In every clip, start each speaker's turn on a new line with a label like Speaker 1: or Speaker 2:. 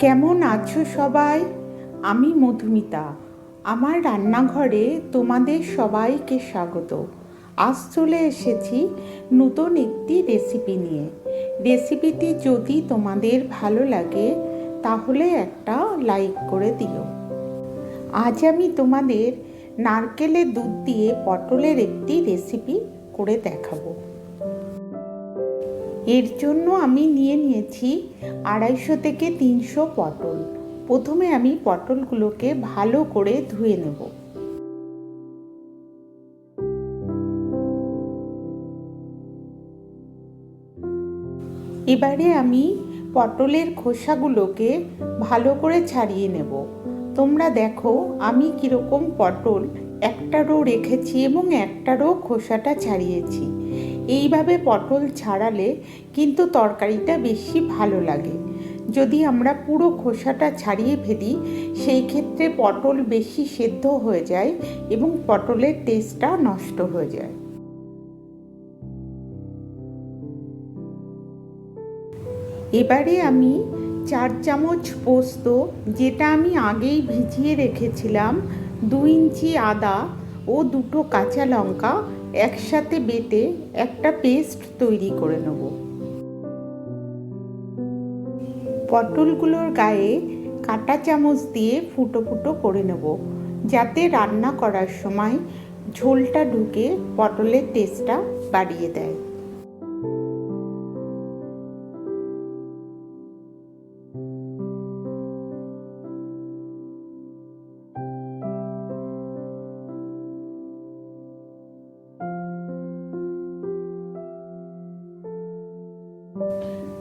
Speaker 1: কেমন আছো সবাই? আমি মধুমিতা। আমার রান্নাঘরে তোমাদের সবাইকে স্বাগত। আজ চলে এসেছি নতুন একটি রেসিপি নিয়ে। রেসিপিটি যদি তোমাদের ভালো লাগে, তাহলে একটা লাইক করে দিও। আজ আমি তোমাদের নারকেলের দুধ দিয়ে পটলের একটি রেসিপি করে দেখাবো। এর জন্য আমি নিয়ে নিয়েছি আড়াইশো থেকে তিনশো পটল। প্রথমে আমি পটলগুলোকে ভালো করে ধুয়ে নেব। এবারে আমি পটলের খোসাগুলোকে ভালো করে ছাড়িয়ে নেব। তোমরা দেখো আমি কীরকম পটল একটারও রেখেছি এবং একটারও খোসাটা ছাড়িয়েছি। এইভাবে পটল ছাড়ালে কিন্তু তরকারিটা বেশি ভালো লাগে। যদি আমরা পুরো খোসাটা ছাড়িয়ে ফেলি, সেই ক্ষেত্রে পটল বেশি সেদ্ধ হয়ে যায় এবং পটলের টেস্টটা নষ্ট হয়ে যায়। এবারে আমি চার চামচ পোস্ত, যেটা আমি আগেই ভিজিয়ে রেখেছিলাম দু ইঞ্চি আদা ও দুটো কাঁচা লঙ্কা একসাথে বেটে একটা পেস্ট তৈরি করে নেব। পটলগুলোর গায়ে কাটা চামচ দিয়ে ফুটো ফুটো করে নেব, যাতে রান্না করার সময় ঝোলটা ঢুকে পটলের টেস্টটা বাড়িয়ে দেয়।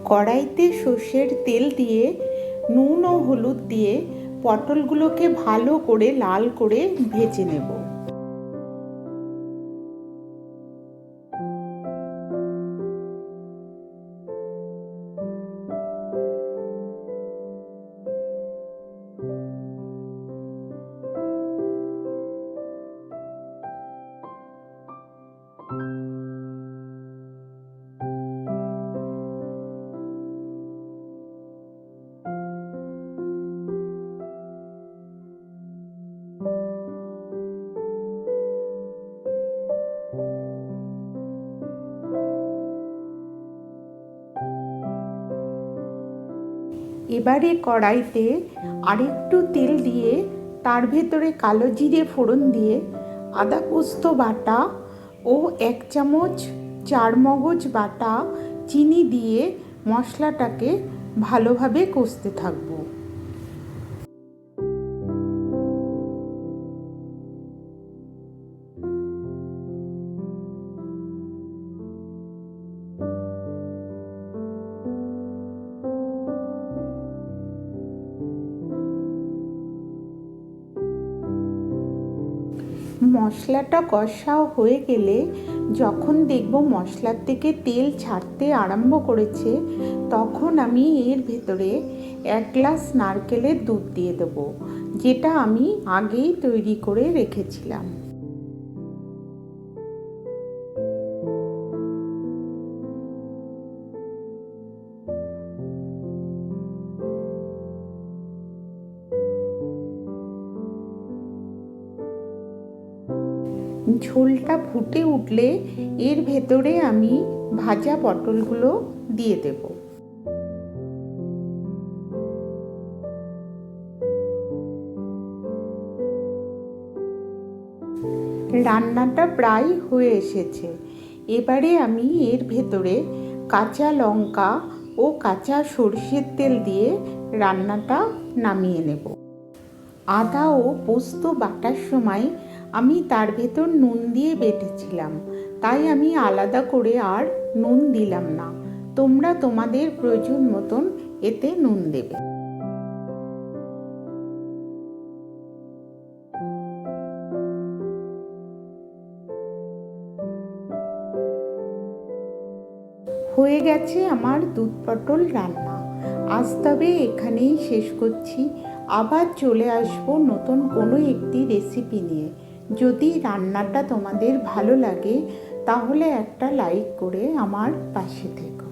Speaker 1: কড়াইতে সর্ষের তেল দিয়ে, নুন ও হলুদ দিয়ে পটলগুলোকে ভালো করে লাল করে ভেজে নেব। এবারে কড়াইতে আরেকটু তেল দিয়ে, তার ভেতরে কালো জিরে ফোড়ন দিয়ে, আদা পোস্ত বাটা ও এক চামচ চার মগজ বাটা, চিনি দিয়ে মশলাটাকে ভালোভাবে কষতে থাকব। মশলাটা কষাও হয়ে গেলে যখন দেখব মশলার থেকে তেল ছাড়তে আরম্ভ করেছে, তখন আমি এর ভেতরে এক গ্লাস নারকেলের দুধ দিয়ে দেবো, যেটা আমি আগেই তৈরি করে রেখেছিলাম। ঝোলটা ফুটে উঠলে এর ভেতরে আমি ভাজা পটলগুলো দিয়ে দেব। রান্নাটা প্রায় হয়ে এসেছে। এবারে আমি এর ভেতরে কাঁচা লঙ্কা ও কাঁচা সর্ষের তেল দিয়ে রান্নাটা নামিয়ে নেব। আদা ও পোস্ত বাটার সময় আমি তার ভেতর নুন দিয়ে বেটেছিলাম, তাই আমি আলাদা করে আর নুন দিলাম না। তোমরা তোমাদের প্রয়োজন মতন এতে নুন দেবে। হয়ে গেছে আমার দুধ পটল রান্না। আজ তবে এখানেই শেষ করছি। আবার চলে আসব নতুন কোনো একটি রেসিপি নিয়ে। যদি রান্নাটা তোমাদের ভালো লাগে তাহলে একটা লাইক করে আমার পাশে থেকো।